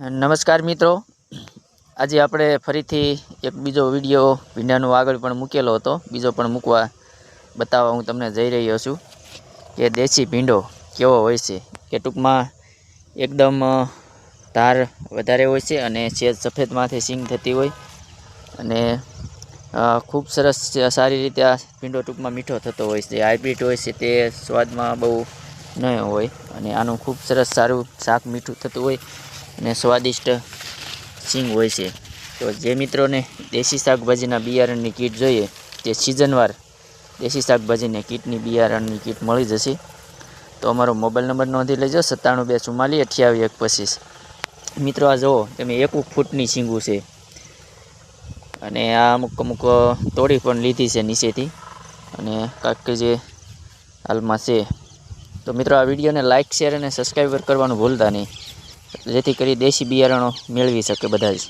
નમસ્કાર મિત્રો. આજે આપણે ફરીથી એક બીજો વીડિયો ભીંડાનો આગળ પણ મૂકેલો હતો. બીજો પણ મૂકવા બતાવવા હું તમને જઈ રહ્યો છું કે દેશી ભીંડો કેવો હોય છે કે ટૂંકમાં એકદમ ધાર વધારે હોય છે અને છેદ સફેદમાંથી સિંગ થતી હોય અને ખૂબ સરસ સારી રીતે આ ભીંડો ટૂંકમાં મીઠો થતો હોય છે. હાઇબ્રિડ હોય છે તે સ્વાદમાં બહુ ન હોય અને આનું ખૂબ સરસ સારું શાક મીઠું થતું હોય અને સ્વાદિષ્ટ સિંગ હોય છે. તો જે મિત્રોને દેશી શાકભાજીના બિયારણની કીટ જોઈએ, તે સિઝનવાર દેશી શાકભાજીની કીટની બિયારણની કીટ મળી જશે. તો અમારો મોબાઈલ નંબર નોંધી લેજો, સત્તાણું બે ચુમ્માલીસ અઠ્યાવીસ એક પચીસ મિત્રો, આ જુઓ, તમે એક ફૂટની સિંગું છે. અને આ અમુક અમુક તોડી પણ લીધી છે નીચેથી. અને કાંઈક જે હાલમાં છે. તો મિત્રો, આ વિડીયોને લાઇક શેર અને સબસ્ક્રાઈબર કરવાનું ભૂલતા નહીં. જેથી કરી દેશી બિયારણો મેળવી શકે બધા જ.